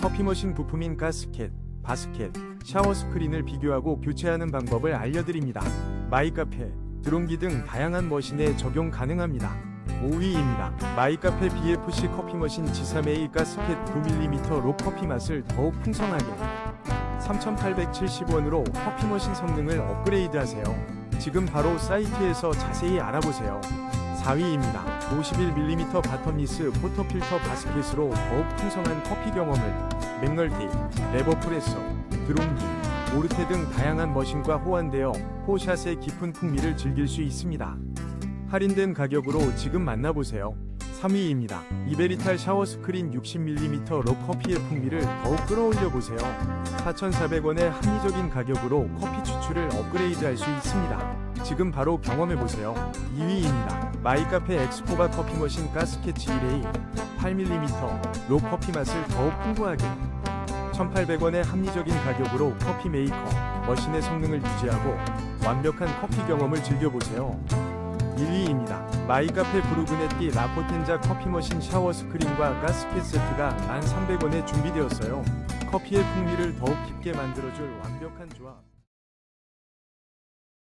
커피 머신 부품인 가스켓, 바스켓, 샤워 스크린을 비교하고 교체하는 방법을 알려드립니다. 마이카페, 드론기 등 다양한 머신에 적용 가능합니다. 5위입니다. 마이카페 BFC 커피 머신 G3A 가스켓 9mm 로 커피 맛을 더욱 풍성하게 3,870원으로 커피 머신 성능을 업그레이드하세요. 지금 바로 사이트에서 자세히 알아보세요. 4위입니다. 51mm 바텀리스 포터필터 바스켓으로 더욱 풍성한 커피 경험을 맥널티, 레버프레소, 드론기, 오르테 등 다양한 머신과 호환되어 포샷의 깊은 풍미를 즐길 수 있습니다. 할인된 가격으로 지금 만나보세요. 3위입니다. 이베리탈 샤워 스크린 60mm 로 커피의 풍미를 더욱 끌어올려 보세요. 4,400원의 합리적인 가격으로 커피 추출을 업그레이드할 수 있습니다. 지금 바로 경험해 보세요. 2위입니다. 마이카페 엑스코바 커피 머신 가스켓치 1A 8mm 로 커피 맛을 더욱 풍부하게 1,800원의 합리적인 가격으로 커피 메이커 머신의 성능을 유지하고 완벽한 커피 경험을 즐겨보세요. 1위입니다. 마이카페 브루그네티 라포텐자 커피 머신 샤워 스크린과 가스켓 세트가 1,300원에 준비되었어요. 커피의 풍미를 더욱 깊게 만들어줄 완벽한 조합.